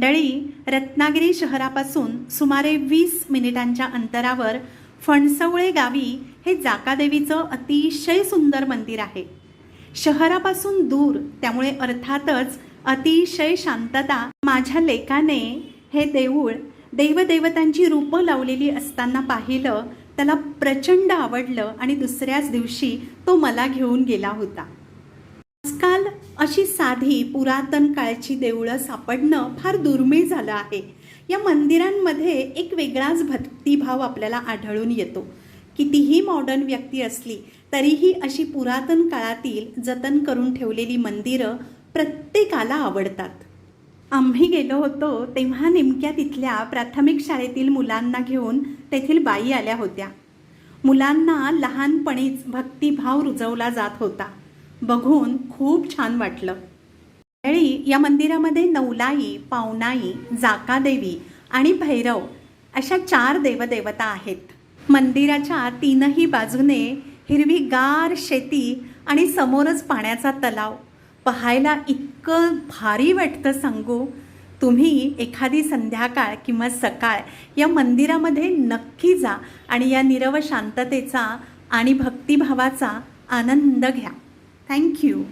मंडळी रत्नागिरी शहरापासून सुमारे वीस मिनिटांच्या अंतरावर फणसवळे गावी हे जाकादेवीचं अतिशय सुंदर मंदिर आहे. शहरापासून दूर त्यामुळे अर्थातच अतिशय शांतता माझ्या लेकाने हे देऊळ देवदेवतांची रूपं लावलेली असताना पाहिलं त्याला प्रचंड आवडलं आणि दुसऱ्याच दिवशी तो मला घेऊन गेला होता. आजकाल अशी साधी पुरातन काळची देवळं सापडणं फार दुर्मिळ झालं आहे. या मंदिरांमध्ये एक वेगळाच भक्तिभाव आपल्याला आढळून येतो. कितीही मॉडर्न व्यक्ती असली तरीही अशी पुरातन काळातील जतन करून ठेवलेली मंदिरं प्रत्येकाला आवडतात. आम्ही गेलो होतो तेव्हा नेमक्या तिथल्या प्राथमिक शाळेतील मुलांना घेऊन तेथील बाई आल्या होत्या. मुलांना लहानपणीच भक्तिभाव रुजवला जात होता. बघून खूप छान वाटलं. त्यावेळी या मंदिरामध्ये नवलाई पावनाई जाकादेवी आणि भैरव अशा चार देवदेवता आहेत. मंदिराच्या तीनही बाजूने हिरवीगार शेती आणि समोरच पाण्याचा तलाव. पाहायला इतकं भारी वाटतं सांगू. तुम्ही एखादी संध्याकाळ किंवा सकाळ या मंदिरामध्ये नक्की जा आणि या निरव शांततेचा आणि भक्तिभावाचा आनंद घ्या. Thank you.